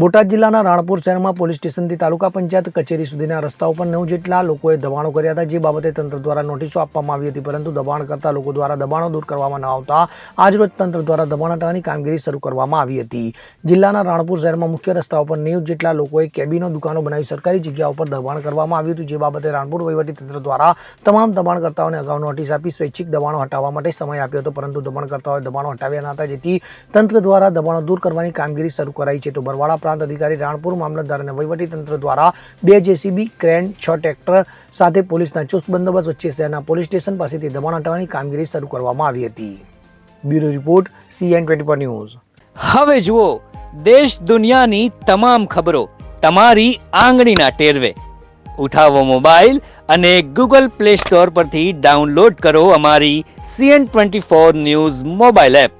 બોટાદ જિલ્લાના રાણપુર શહેરમાં પોલીસ સ્ટેશનથી તાલુકા પંચાયત કચેરી સુધીના રસ્તાઓ પર નવ જેટલા લોકોએ દબાણો કર્યા હતા, જે બાબતે તંત્ર દ્વારા નોટિસો આપવામાં આવી હતી, પરંતુ દબાણ કરતા લોકો દ્વારા દબાણો દૂર કરવામાં ન આવતા આજરોજ તંત્ર દ્વારા દબાણ હટાવવાની કામગીરી શરૂ કરવામાં આવી હતી. જિલ્લાના રાણપુર શહેરમાં મુખ્ય રસ્તાઓ પર નેવ જેટલા લોકોએ કેબિનો, દુકાનો બનાવી સરકારી જગ્યાઓ ઉપર દબાણ કરવામાં આવ્યું હતું, જે બાબતે રાણપુર વહીવટીતંત્ર દ્વારા તમામ દબાણકર્તાઓને અગાઉ નોટિસ આપી સ્વૈચ્છિક દબાણો હટાવવા માટે સમય આપ્યો હતો, પરંતુ દબાણકર્તાઓએ દબાણો હટાવ્યા ન હતા, જેથી તંત્ર દ્વારા દબાણો દૂર કરવાની કામગીરી શરૂ કરાઈ છે. તો બરવાડા પ્રાંત અધિકારી રાણપુર, મામલતદાર વહીવટીતંત્ર દ્વારા બે જેસીબી, ક્રેન, છ ટ્રેક્ટર સાથે પોલીસના ચુસ્ત બંદોબસ્ત વચ્ચે શહેરના પોલીસ સ્ટેશન પાસેથી દબાણ હટાવવાની કામગીરી શરૂ કરવામાં આવી હતી. Bureau report, CN twenty news. હવે જુઓ, દેશ દુનિયાની તમામ ખબરો તમારી આંગળીના ટેરવે. ઉઠાવો મોબાઈલ અને ગૂગલ પ્લે સ્ટોર પરથી ડાઉનલોડ કરો અમારી CN twenty four news mobile app.